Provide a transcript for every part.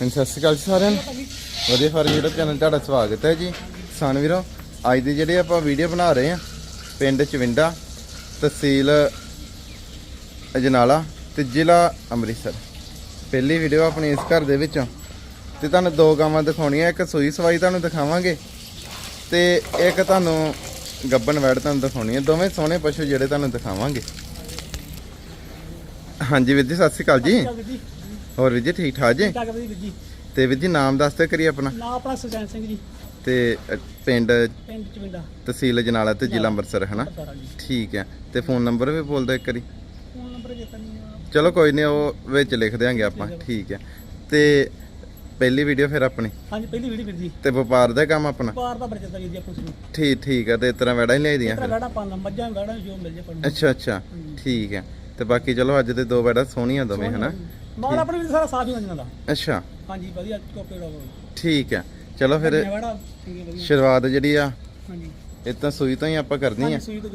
ਹਾਂਜੀ, ਸਤਿ ਸ਼੍ਰੀ ਅਕਾਲ ਜੀ ਸਾਰਿਆਂ ਨੂੰ। ਵਧੀਆ ਫਾਰਮ YouTube ਚੈਨਲ ਤੁਹਾਡਾ ਸਵਾਗਤ ਹੈ ਜੀ। ਕਿਸਾਨ ਵੀਰੋ ਅੱਜ ਦੀ ਜਿਹੜੀ ਆਪਾਂ ਵੀਡੀਓ ਬਣਾ ਰਹੇ ਹਾਂ ਪਿੰਡ ਚਵਿੰਡਾ ਤਹਿਸੀਲ ਅਜਨਾਲਾ ਤੇ ਜ਼ਿਲ੍ਹਾ ਅੰਮ੍ਰਿਤਸਰ। ਪਹਿਲੀ ਵੀਡੀਓ ਆਪਣੀ ਇਸ ਘਰ ਦੇ ਵਿੱਚੋਂ। ਤੇ ਤੁਹਾਨੂੰ ਦੋ ਗਾਵਾਂ ਦਿਖਾਉਣੀਆਂ ਇੱਕ ਸੂਈ ਸਵਾਈ ਤੁਹਾਨੂੰ ਦਿਖਾਵਾਂਗੇ ਤੇ ਇੱਕ ਤੁਹਾਨੂੰ ਗੱਬਨ ਵੈੜ ਤੁਹਾਨੂੰ ਦਿਖਾਉਣੀ ਹੈ। ਦੋਵੇਂ ਸੋਹਣੇ ਪਸ਼ੂ ਜਿਹੜੇ ਤੁਹਾਨੂੰ ਦਿਖਾਵਾਂਗੇ। ਹਾਂਜੀ ਵੀਰ ਜੀ। ਸਤਿ ਸ਼੍ਰੀ ਅਕਾਲ ਜੀ। ਹੋਰ ਵੀਰ ਜੀ ਠੀਕ ਠਾਕ ਜੀ? ਵੀਰ ਤੇ ਵੀਰ ਜੀ ਨਾਮ ਦੱਸ ਦਿਓ ਕਰੀ ਆਪਣਾ। ਨਾ ਆਪਣਾ ਸੁਜੈਨ ਸਿੰਘ ਜੀ। ਤੇ ਅ, ਪਿੰਡ? ਪਿੰਡ ਚਵਿੰਡਾ। ਤਹਿਸੀਲ ਜਨਾਲਾ ਤੇ ਜ਼ਿਲ੍ਹਾ ਅੰਮ੍ਰਿਤਸਰ ਹੈ ਨਾ ਪਤਾਰਾ ਜੀ ਠੀਕ ਹੈ ਤੇ ਫੋਨ ਨੰਬਰ ਵੀ ਬੋਲ ਦਿਓ ਇੱਕ ਵਾਰੀ। ਫੋਨ ਨੰਬਰ ਜੇ ਕਰਨੀ ਆ। ਚਲੋ ਕੋਈ ਨਹੀਂ ਉਹ ਵਿੱਚ ਲਿਖ ਦਿਆਂਗੇ ਆਪਾਂ। ਠੀਕ ਹੈ ਤੇ ਪਹਿਲੀ ਵੀਡੀਓ ਫਿਰ ਆਪਣੀ? ਹਾਂਜੀ ਪਹਿਲੀ ਵੀਡੀਓ ਵੀਰ ਜੀ। ਤੇ ਵਪਾਰ ਦਾ ਕੰਮ ਆਪਣਾ? ਬਾਰ ਦਾ ਬਰਜਤਾ ਵੀਰ ਜੀ ਆਪਾਂ ਨੂੰ ਠੀਕ ਠੀਕ ਹੈ ਤੇ ਇਸ ਤਰ੍ਹਾਂ ਵੜਾ ਹੀ ਲਿਆਈ ਦੀਆਂ ਫਿਰ? ਗਾੜਾ ਪਾਣਾ ਮੱਝਾਂ ਗਾੜਾ ਜੋ ਮਿਲ ਜੇ ਪਰ ਅੱਛਾ ਅੱਛਾ। ਠੀਕ ਹੈ ਤੇ ਬਾਕੀ ਚਲੋ ਅੱਜ ਦੇ ਦੋ ਵੜਾ ਸੋਹਣੀਆਂ ਦੋਵੇਂ ਹਨਾ? ਮਾਲ ਆਪਣੇ ਵੀ ਸਾਰਾ ਸਾਫ਼ ਹੀ ਹੁੰਦਾ। ਦਾ ਅੱਛਾ। ਹਾਂਜੀ ਵਧੀਆ ਠੀਕ ਹੈ। ਚਲੋ ਫਿਰ ਵਧੀਆ। ਸ਼ੁਰੂਆਤ ਜਿਹੜੀ ਆ ਹਾਂਜੀ। ਇਹ ਤਾਂ ਸੂਈ ਤੋਂ ਹੀ ਆਪਾਂ ਕਰਨੀ ਹਾਂਜੀ ਆ ਸੂਈ ਤੋਂ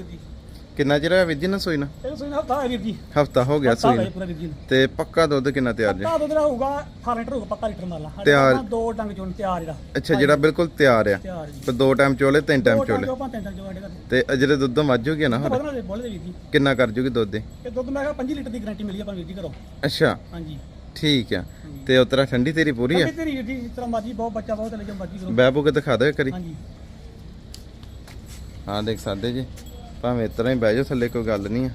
ਕਿੰਨਾ ਚਿਰ ਹੋਇਆ ਵੀਰ ਜੀ ਨਾ ਸੂਈ ਨਾ ਇਹ ਸੂਈ ਹਫਤਾ ਹੈ ਵੀਰ ਜੀ। ਹਫਤਾ ਹੋ ਗਿਆ ਸੂਈ ਨੂੰ। ਪੂਰਾ ਵੀਰ ਜੀ ਤੇ ਪੱਕਾ ਦੁੱਧ ਕਿੰਨਾ ਤਿਆਰ ਜੀ? ਪੱਕਾ ਦੁੱਧ ਦਾ ਹੋਊਗਾ 18 ਲੀਟਰ ਹੋਊਗਾ ਪੱਕਾ ਲੀਟਰ ਮਾਲਾ ਸਾਡੇ ਤਿਆਰ- ਕੋਲ ਦੋ ਡੰਗ ਚੋਂ ਤਿਆਰ ਜਿਹੜਾ ਅੱਛਾ ਜਿਹੜਾ ਬਿਲਕੁਲ ਤਿਆਰ ਆ। ਤਿਆਰ ਜੀ। ਪਰ ਦੋ ਟਾਈਮ ਚੋਲੇ ਤਿੰਨ ਟਾਈਮ ਚੋਲੇ ਚੋਂ ਸਾਡੇ ਘਰ। ਤੇ ਅਜਰੇ ਦੁੱਧ ਮੱਝ ਹੋ ਗਿਆ ਨਾ ਹੁਣ? ਬਦਲਣਾ ਦੇ ਬੋਲੇ ਵੀਰ ਜੀ। ਕਿੰਨਾ ਕਰ ਜੂਗੀ ਦੁੱਧ ਦੇ ਇਹ ਦੁੱਧ ਮੈਂ ਕਿਹਾ 5 ਲੀਟਰ ਦੀ ਗਾਰੰਟੀ ਮਿਲੀ ਆਪਾਂ ਵੀਰ ਜੀ ਘਰੋਂ। ਅੱਛਾ। ਹਾਂਜੀ। ਠੀਕ ਆ। ਤੇ ਉਤਰਾ ਠੰਡੀ ਤੇਰੀ ਪੂਰੀ ਆ? ਵੀਰ ਜੀ ਜਿਸ ਤਰ੍ਹਾਂ ਮਰਜ਼ੀ ਬਹੁਤ ਬੱਚਾ ਬਹੁਤ ਲੈ ਜਾ ਮਰਜ਼ੀ ਕਰੋ। ਬੈਬੂ ਕੇ ਦਿਖਾ ਦਿਓ ਕਰੀ ਹਾਂਜੀ। ਹਾਂ ਦੇਖ ਸਕਦੇ ਜੀ। ਭਾਵੇਂ ਇਸ ਤਰ੍ਹਾਂ ਹੀ ਬਹਿ ਜਾਓ ਥੱਲੇ ਕੋਈ ਗੱਲ ਨਹੀਂ ਆ।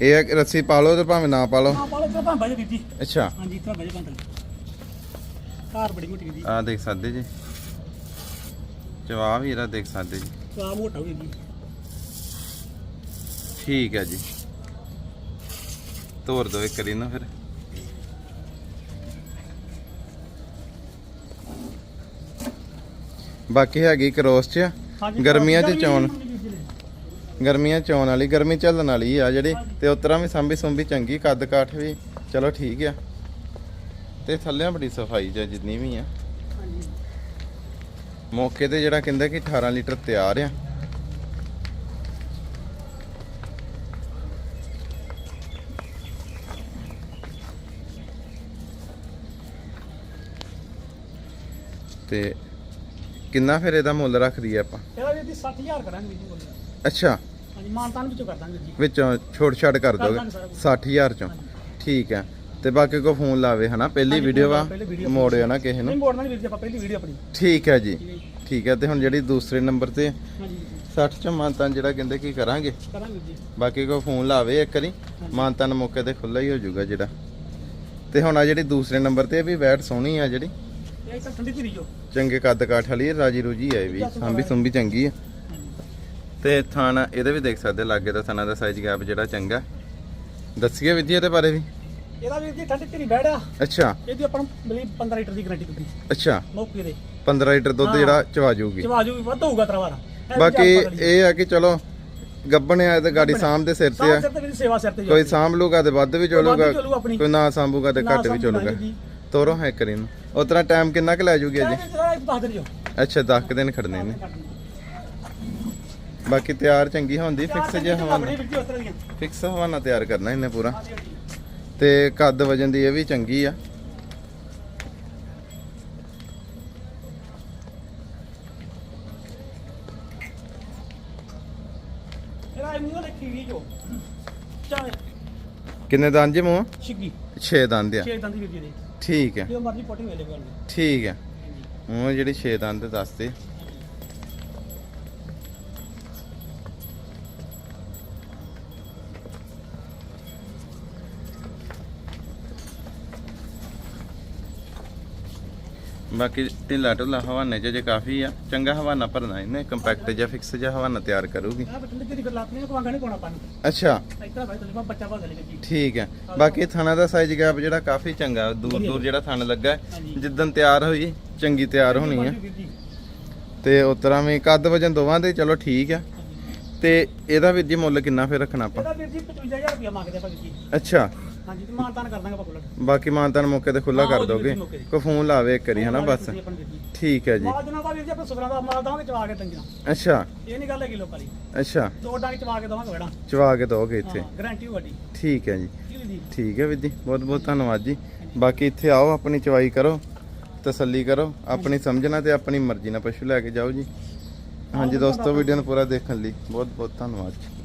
ਇਹ ਆ ਕਿ ਰੱਸੀ ਪਾ ਲਓ ਤੇ ਭਾਵੇਂ ਨਾ ਪਾ ਲਓ। ਹਾਂ ਪਾਲੇ ਤੇ ਭਾਂਬਾ ਜੀ ਵੀਰ ਜੀ ਅੱਛਾ। ਹਾਂਜੀ ਇੱਥੇ ਬਹਿ ਜਾ ਭਾਂਬਾ ਕਾਰ ਬੜੀ ਮੋਟੀ ਜੀ ਆ ਦੇਖ ਸਕਦੇ ਜੀ। ਜਵਾਬ ਹੀ ਇਹਦਾ ਦੇਖ ਸਕਦੇ ਜੀ। ਸਵਾ ਮੋਟਾ ਵੀਰ ਜੀ। ਠੀਕ ਹੈ ਜੀ। ਤੋਰ ਦੋ ਇੱਕ ਕਰੀ ਨਾ ਫਿਰ। ਬਾਕੀ ਹੈਗੀ ਕਰੋਸ ਚ ਗਰਮੀਆਂ 'ਚ ਚੋਣ। ਗਰਮੀਆਂ ਚੋਣ ਵਾਲੀ ਗਰਮੀ ਚੱਲਣ ਵਾਲੀ ਆ ਜਿਹੜੀ ਤੇ ਉਤਰਾ ਵੀ ਸੰਭੀ ਸੁੰਭੀ ਚੰਗੀ ਕੱਦ ਕਾਠ ਵੀ ਚਲੋ ਠੀਕ ਆ। ਤੇ ਥੱਲੇ ਬੜੀ ਸਫ਼ਾਈ ਜਾਂ ਜਿੰਨੀ ਵੀ ਆ। ਮੌਕੇ ਤੇ ਜਿਹੜਾ ਕਹਿੰਦਾ ਕਿ 18 ਲੀਟਰ ਤਿਆਰ ਆ। ਤੇ ਕਿੰਨਾ ਫਿਰ ਇਹਦਾ ਮੁੱਲ ਰੱਖਦੀ ਆ ਆਪਾਂ? ਇਹਦਾ ਜੀ 60000 ਕਰਾਂਗੇ ਜੀ ਅੱਛਾ। ਹਾਂਜੀ ਮਾਨਤਾਨ ਵਿੱਚੋਂ ਕਰ ਦਾਂਗੇ ਜੀ। ਵਿੱਚੋਂ ਛੋਟ ਛਾਟ ਕਰ ਦੋਗੇ? ਦਾਂਗੇ ਸਾਰਾ ਕੁਛ। 60000 ਚੋਂ। ਠੀਕ ਹੈ ਤੇ ਬਾਕੀ ਕੋ ਫੋਨ ਲਾਵੇ ਹਨਾ? ਪਹਿਲੀ ਵੀਡੀਓ ਵਾ? ਮੋੜਿਓ ਨਾ ਕਿਸੇ ਨਹੀਂ ਨੂੰ ਮੋੜਨਾ ਨਹੀਂ ਵੀਰ ਜੀ ਆਪਾਂ ਪਹਿਲੀ ਵੀਡੀਓ ਆਪਣੀ। ਠੀਕ ਹੈ ਜੀ। ਠੀਕ ਹੈ ਤੇ ਹੁਣ ਜਿਹੜੀ ਦੂਸਰੇ ਨੰਬਰ ਤੇ ਹਾਂਜੀ। 60 ਚ ਮਾਨਤਾਨ ਜਿਹੜਾ ਕਹਿੰਦੇ ਕੀ ਕਰਾਂਗੇ? ਕਰਾਂਗੇ ਜੀ। ਬਾਕੀ ਕੋ ਫੋਨ ਲਾਵੇ ਇੱਕ ਵਾਰੀ। ਮਾਨਤਾਨ ਮੌਕੇ ਤੇ ਖੁੱਲਾ ਹੀ ਹੋ ਜਾਊਗਾ ਜਿਹੜਾ। ਤੇ ਹੁਣ ਆ ਜਿਹੜੀ ਦੂਸਰੇ ਨੰਬਰ ਤੇ ਇਹ ਵੀ ਵੈਟ ਸੋਹਣੀ ਆ ਜਿਹੜੀ। ਇਹ ਤਾਂ ਠੰਡੀ ਤੇਰੀ ਜੋ ਚੰਗੇ ਕੱਦ ਕਾਠ ਵਾਲੀ ਰਾਜੀ ਰੂਜੀ ਆ ਇਹ ਵੀ। ਸੰਭੀ ਸੁੰਭੀ ਚੰਗੀ ਆ ਤੇ ਥਾਣਾ ਇਹਦੇ ਵੀ ਦੇਖ ਸਕਦੇ ਲਾਗੇ ਦਾ ਥਾਣਾ ਦਾ ਸਾਈਜ਼ ਗੈਪ ਜਿਹੜਾ ਚੰਗਾ ਦੱਸੀਏ ਵਿਧੀ ਇਹਦੇ ਬਾਰੇ ਵੀ। ਇਹਦਾ ਜੀ ਠੰਡੀ ਤੇਰੀ ਬੈੜਿਆ ਅੱਛਾ। ਇਹਦੀ ਆਪਾਂ ਨੂੰ ਮਿਲੀ 15 ਲੀਟਰ ਦੀ ਗਾਰੰਟੀ ਦਿੱਤੀ ਅੱਛਾ। ਮੌਕੇ ਦੇ 15 ਲੀਟਰ ਦੁੱਧ ਹਾਂ। ਜਿਹੜਾ ਚਵਾ ਜਾਊਗੀ। ਜਵਾਜੂ ਵੀ ਵੱਧ ਹੋਊਗਾ ਤੇਰਾ ਵਾਰਾ ਬਾਕੀ ਇਹ ਆ ਕਿ ਚਲੋ ਗੱਬਣ ਆ ਤੇ ਗਾੜੀ ਸਾਂਭ ਦੇ ਸਿਰ ਤੇ ਆ। ਕੋਈ ਸਾਂਭ ਲੂਗਾ ਤੇ ਵੱਧ ਵੀ ਚਲੂਗਾ। ਕੋਈ ਨਾ ਸਾਂਭੂਗਾ ਤੇ ਘੱਟ ਵੀ ਚਲੂਗਾ। ਤੋਰੋ ਹੈ ਕਰੀ ਨੂੰ ਉਤਰਾ ਟਾਈਮ ਕਿੰਨਾ ਕੁ ਲੈ ਜੂਗੀ ਜੋ ਅੱਛਾ 10 ਦਿਨ ਖੜਨੇ ਨੇ। ਬਾਕੀ ਤਿਆਰ ਚੰਗੀ ਹੁੰਦੀ ਫਿਕਸ ਜਿਹਾ ਹਵਾਨਾ। ਫਿਕਸ ਹਵਾਨਾ ਤਿਆਰ ਕਰਨਾ ਇਹਨੇ ਪੂਰਾ। ਤੇ ਕੱਦ ਵਜਨ ਦੀ ਇਹ ਵੀ ਚੰਗੀ ਆ। ਕਿੰਨੇ ਦੰਦ ਜੀ ਮੂੰਹ? ਛਿੱਗੀ। 6 ਦੰਦ ਆ। ਛੇ ਦੰਦੀ ਵੀਰ ਜੀ ਠੀਕ ਹੈ। ਜੋ ਮਰਜ਼ੀ ਵੇਲੇ ਕੋਲ ਠੀਕ ਹੈ। ਮੂੰਹ ਜਿਹੜੀ 6 ਦੰਦ ਦੱਸਦੇ। ਬਾਕੀ ਢਿੱਲਾ ਢੁੱਲਾ ਹਵਾਨੇ ਚ ਜੇ ਕਾਫੀ ਆ ਚੰਗਾ ਹਵਾਨਾ ਭਰਨਾ ਇਹਨੇ ਕੰਪੈਕਟ ਜਾਂ ਫਿਕਸ ਜਿਹਾ ਹਵਾਨਾ ਤਿਆਰ ਕਰੂਗੀ। ਆ ਅੱਛਾ ਜੀ ਠੀਕ ਹੈ ਬਾਕੀ ਥਾਣਾ ਦਾ ਸਾਈਜ਼ ਗੈਪ ਜਿਹੜਾ ਕਾਫੀ ਚੰਗਾ ਦੂਰ ਦੂਰ ਜਿਹੜਾ ਥਣ ਲੱਗਾ। ਜਿੱਦਣ ਤਿਆਰ ਹੋਈ ਚੰਗੀ ਤਿਆਰ ਹੋਣੀ ਜੀ। ਤੇ ਉਤਰਾ ਵੀ ਕੱਦ ਵਜਨ ਦੋਵਾਂ ਦੇ ਚਲੋ ਠੀਕ ਆ। ਤੇ ਇਹਦਾ ਵੀਰ ਜੀ ਮੁੱਲ ਕਿੰਨਾ ਫਿਰ ਰੱਖਣਾ ਆਪਾਂ? ਇਹਦਾ ਵੀਰ ਜੀ 55000 ਰੁਪਇਆ ਮੰਗਦੇ ਭਾਈ ਜੀ। ਅੱਛਾ। ਹਾਂਜੀ ਤੇ ਮਾਨਤਾਨ ਕਰ ਦਾਂਗੇ ਆਪਾਂ ਕੋਲ ਬਾਕੀ ਮਾਨਤਾਨ ਮੌਕੇ ਤੇ ਖੁੱਲਾ ਹਾਂ, ਕਰ ਉਹ ਜੀ ਦੋਗੇ ਮੌਕੇ ਤੇ। ਕੋ ਫੋਨ ਲਾਵੇ ਇੱਕ ਵਾਰੀ ਹਨਾ ਬਸ। ਠੀਕ ਹੈ ਜੀ। ਮਾਲ ਜਨਾ ਦਾ ਵੀਰ ਜੀ ਆਪਾਂ ਸੁਗਰਾਂ ਦਾ ਮਾਲ ਦਾਂਗੇ ਚਵਾ ਕੇ ਟੰਗੀਆਂ। ਅੱਛਾ। ਇਹ ਨਹੀਂ ਗੱਲ ਹੈਗੀ ਲੋਕਾਂ ਦੀ। ਅੱਛਾ। ਦੋ ਡੰਗ ਚਵਾ ਕੇ ਦਵਾਂਗੇ ਬੜਾ ਚਵਾ ਕੇ ਦੋਗੇ ਇੱਥੇ। ਹਾਂ ਗਾਰੰਟੀ ਵੱਡੀ ਠੀਕ ਹੈ ਜੀ। ਠੀਕ ਹੈ ਵੀਰ ਜੀ ਬਹੁਤ ਬਹੁਤ ਧੰਨਵਾਦ ਜੀ। ਬਾਕੀ ਇੱਥੇ ਆਓ ਆਪਣੀ ਚਵਾਈ ਕਰੋ ਤਸੱਲੀ ਕਰੋ। ਆਪਣੀ ਸਮਝਣਾ ਤੇ ਆਪਣੀ ਮਰਜ਼ੀ ਨਾਲ ਪਸ਼ੂ ਲੈ ਕੇ ਜਾਓ ਜੀ। ਹਾਂਜੀ ਦੋਸਤੋ ਵੀਡੀਓ ਨੂੰ ਪੂਰਾ ਦੇਖਣ ਲਈ ਬਹੁਤ ਬਹੁਤ ਧੰਨਵਾਦ ਜੀ।